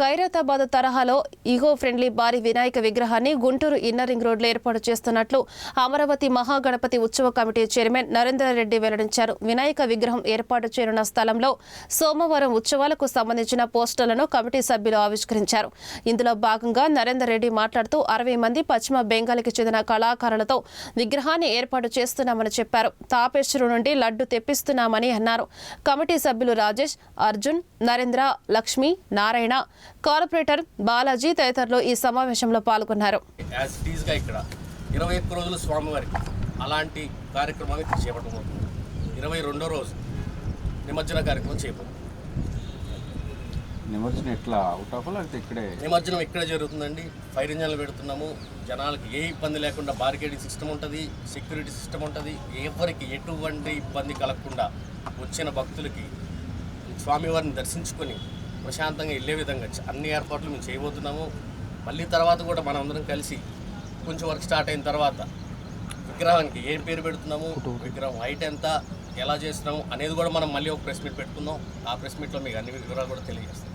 ఖైరతాబాద్ తరహాలో ego friendly భారీ వినాయక విగ్రహాన్ని గుంటూరు ఇన్నర్ రింగ్ రోడ్లో ఏర్పాటు చేస్తున్నట్లు అమరావతి మహాగణపతి ఉత్సవ కమిటీ చైర్మన్ నరేందర్ రెడ్డి వెల్లడించారు. వినాయక విగ్రహం ఏర్పాటు చేయనున్న స్థలంలో సోమవారం ఉత్సవాలకు సంబంధించిన పోస్టర్లను కమిటీ సభ్యులు ఆవిష్కరించారు. ఇందులో భాగంగా నరేందర్ రెడ్డి మాట్లాడుతూ అరవై మంది పశ్చిమ బెంగాల్కి చెందిన కళాకారులతో విగ్రహాన్ని ఏర్పాటు చేస్తున్నామని చెప్పారు. తాపేశ్వరు నుండి లడ్డు తెప్పిస్తున్నామని అన్నారు. కమిటీ సభ్యులు రాజేష్ అర్జున్ నరేంద్ర లక్ష్మి నారాయణ కార్పొరేటర్ బాలాజీ తదితరులు ఈ సమావేశంలో పాల్గొన్నారు. యాజ్ ఇట్ ఈస్గా ఇక్కడ ఇరవై ఒక్క రోజులు స్వామివారికి అలాంటి కార్యక్రమాన్ని చేపట్టబోతుంది ఇరవై రెండో రోజు నిమజ్జన కార్యక్రమం చేయబోతుంది నిమజ్జనం ఎట్లా? అవుట్ ఆఫ్ లేకపోతే ఇక్కడే? నిమజ్జనం ఇక్కడ జరుగుతుందండి. ఫైర్ ఇంజన్లు పెడుతున్నాము. జనాలకి ఏ ఇబ్బంది లేకుండా బార్గేడింగ్ సిస్టమ్ ఉంటుంది సెక్యూరిటీ సిస్టమ్ ఉంటుంది. ఎవరికి ఎటువంటి ఇబ్బంది కలగకుండా వచ్చిన భక్తులకి స్వామివారిని దర్శించుకొని ప్రశాంతంగా వెళ్ళే విధంగా అన్ని ఏర్పాట్లు మేము చేయబోతున్నాము. మళ్ళీ తర్వాత కూడా మనం అందరం కలిసి కొంచెం వర్క్ స్టార్ట్ అయిన తర్వాత విగ్రహానికి ఏం పేరు పెడుతున్నాము విగ్రహం హైట్ ఎంత ఎలా చేస్తున్నాము అనేది కూడా మనం మళ్ళీ ఒక ప్రెస్ మీట్ పెట్టుకుందాం. ఆ ప్రెస్ మీట్లో మీకు అన్ని వివరాలు కూడా తెలియజేస్తాం.